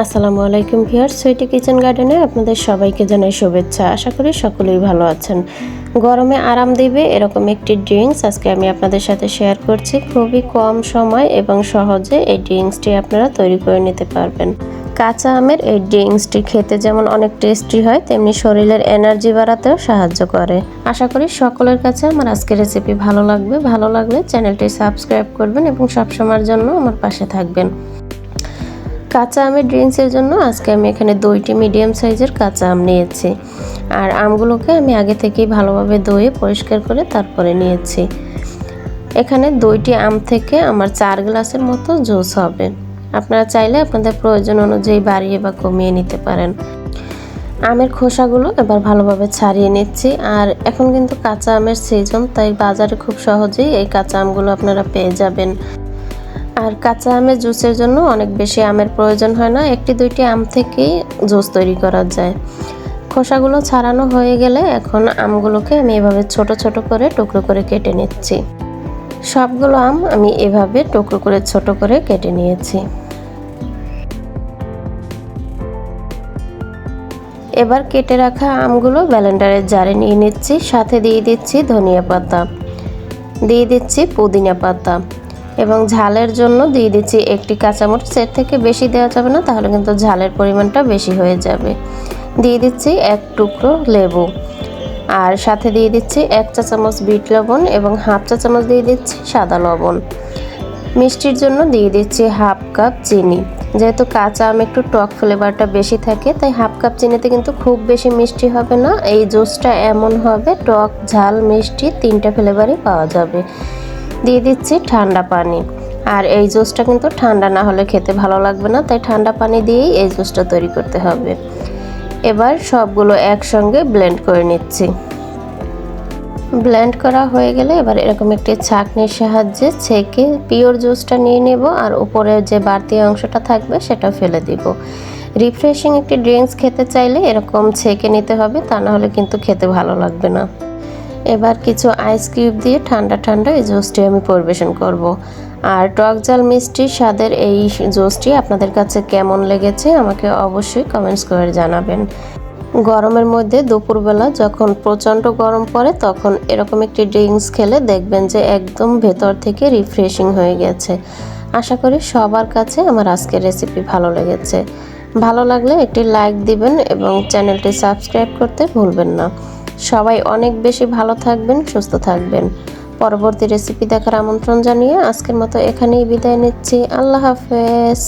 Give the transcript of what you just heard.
আসসালামু আলাইকুম viewer Sweety kitchen গার্ডেনে আপনাদের সবাইকে জানাই শুভেচ্ছা। আশা করি সকলেই ভালো আছেন। গরমে আরাম দিবে এরকম একটি ড্রিঙ্কস আজকে আমি আপনাদের সাথে শেয়ার করছি। খুবই কম সময় এবং সহজে এই ড্রিঙ্কসটি আপনারা তৈরি করে নিতে পারবেন। কাঁচা আমের এই ড্রিঙ্কসটি খেতে যেমন অনেক টেস্টি হয়, তেমনি শরীরের এনার্জি বাড়াতেও সাহায্য করে। আশা করি সকলের কাছে আমার আজকের রেসিপি ভালো লাগবে। ভালো লাগলে চ্যানেলটি সাবস্ক্রাইব করবেন এবং সবসময়ের জন্য আমার পাশে থাকবেন। কাঁচা আমের ড্রিঙ্কসের জন্য আজকে আমি এখানে দুইটি মিডিয়াম সাইজের কাঁচা আম নিয়েছি। আর আমগুলোকে আমি আগে থেকেই ভালোভাবে ধুয়ে পরিষ্কার করে তারপরে নিয়েছি। এখানে দুইটি আম থেকে আমার চার গ্লাসের মতো জুস হবে। আপনারা চাইলে আপনাদের প্রয়োজন অনুযায়ী বাড়িয়ে বা কমিয়ে নিতে পারেন। আমের খোসাগুলো এবার ভালোভাবে ছাড়িয়ে নিচ্ছি। আর এখন কিন্তু কাঁচা আমের সিজন তাই বাজারে খুব সহজেই এই কাঁচা আমগুলো আপনারা পেয়ে যাবেন। আর কাঁচা আমের জুসের জন্য অনেক বেশি আমের প্রয়োজন হয় না। একটি দুইটি আম থেকেই জুস তৈরি করা যায়। খোসাগুলো ছাড়ানো হয়ে গেলে এখন আমগুলোকে আমি এভাবে ছোট ছোট করে টুকরো করে কেটে নিচ্ছি। সবগুলো আম আমি এভাবে টুকরো করে ছোট করে কেটে নিয়েছি। এবার কেটে রাখা আমগুলো ব্যালেন্ডারের জারে নিয়ে নিচ্ছি, সাথে দিয়ে দিচ্ছি ধনিয়া পাতা। দিয়ে দিচ্ছি পুদিনা পাতা। এবং ঝালের জন্য দিয়ে দিচ্ছি একটি কাঁচামরিচ। এর থেকে বেশি দেওয়া যাবে না, তাহলে কিন্তু ঝালের পরিমাণটা বেশি হয়ে যাবে। দিয়ে দিচ্ছি এক টুকরো লেবু। আর সাথে দিয়ে দিচ্ছি এক চা চামচ বিট লবণ এবং হাফ চা চামচ দিয়ে দিচ্ছি সাদা লবণ। মিষ্টির জন্য দিয়ে দিচ্ছি হাফ কাপ চিনি। যেহেতু কাঁচা আম একটু টক ফ্লেভারটা বেশি থাকে, তাই হাফ কাপ চিনিতে কিন্তু খুব বেশি মিষ্টি হবে না। এই জুসটা এমন হবে, টক, ঝাল, মিষ্টি, তিনটা ফ্লেভারই পাওয়া যাবে। দিয়ে দিচ্ছি ঠান্ডা পানি। আর এই জুসটা কিন্তু ঠান্ডা না হলে খেতে ভালো লাগবে না, তাই ঠান্ডা পানি দিয়েই এই জুসটা তৈরি করতে হবে। এবার সবগুলো একসঙ্গে ব্লেন্ড করে নিচ্ছি। ব্লেন্ড করা হয়ে গেলে এবার এরকম একটি ছাঁকনির সাহায্যে ছেঁকে পিওর জুসটা নিয়ে নেব, আর উপরে যে বাড়তি অংশটা থাকবে সেটা ফেলে দিব। রিফ্রেশিং একটি ড্রিঙ্কস খেতে চাইলে এরকম ছেঁকে নিতে হবে, তা না হলে কিন্তু খেতে ভালো লাগবে না। এবার কিছু আইস কিউব দিয়ে ঠান্ডা ঠান্ডা এই জুসটি আমি পরিবেশন করব। আর টক জাল মিষ্টি স্বাদের এই জুসটি আপনাদের কাছে কেমন লেগেছে আমাকে অবশ্যই কমেন্টস করে জানাবেন। গরমের মধ্যে দুপুরবেলা যখন প্রচণ্ড গরম পড়ে তখন এরকম একটি ড্রিঙ্কস খেলে দেখবেন যে একদম ভেতর থেকে রিফ্রেশিং হয়ে গেছে। আশা করি সবার কাছে আমার আজকের রেসিপি ভালো লেগেছে। ভালো লাগলে একটি লাইক দিবেন এবং চ্যানেলটি সাবস্ক্রাইব করতে ভুলবেন না। সবাই অনেক বেশি ভালো থাকবেন, সুস্থ থাকবেন। পরবর্তী রেসিপি দেখার আমন্ত্রণ জানিয়ে আজকের মতো এখানেই বিদায় নিচ্ছি। আল্লাহ হাফেজ।